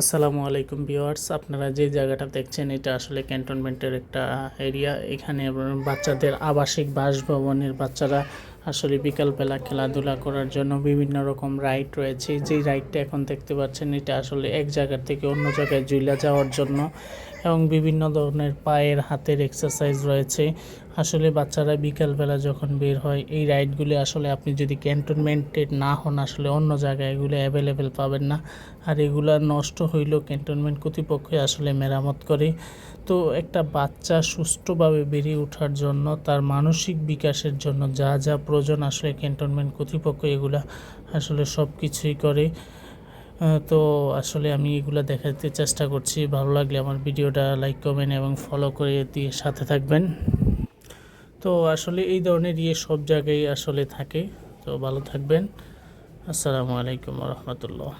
আসসালামু আলাইকুম ভিউয়ার্স, আপনারা যে জায়গাটা দেখছেন, এটা আসলে ক্যান্টনমেন্টের একটা এরিয়া। এখানে বাচ্চাদের আবাসিক বাসভবনের বাচ্চারা আসলে বিকালবেলা খেলাধুলা করার জন্য বিভিন্ন রকম রাইড রয়েছে। যে রাইডটা এখন দেখতে পাচ্ছেন, এটা আসলে এক জায়গার থেকে অন্য জায়গায় জুইলা যাওয়ার জন্য এবং বিভিন্ন ধরনের পায়ের হাতের এক্সারসাইজ রয়েছে। আসলে বাচ্চারা বিকালবেলা যখন বের হয়, এই রাইডগুলি আসলে আপনি যদি ক্যান্টনমেন্টে না হন, আসলে অন্য জায়গায় এগুলো অ্যাভেলেবেল পাবেন না। আর এগুলো নষ্ট হইলেও ক্যান্টনমেন্ট কর্তৃপক্ষ আসলে মেরামত করে। তো একটা বাচ্চা সুষ্ঠুভাবে বেড়ে ওঠার জন্য, তার মানসিক বিকাশের জন্য যা যা প্রয়োজন, আসলে ক্যান্টনমেন্ট কর্তৃপক্ষ এগুলা আসলে সব কিছুই করে। তো আসলে আমি এগুলো দেখাতে চেষ্টা করছি। ভালো লাগলে আমার ভিডিওটা লাইক কমেন্ট এবং ফলো করে দিয়ে সাথে থাকবেন। তো আসলে এই ধরনের ইয়ে সব জায়গায় আসলে থাকে। তো ভালো থাকবেন। আসসালামু আলাইকুম রহমতুল্লাহ।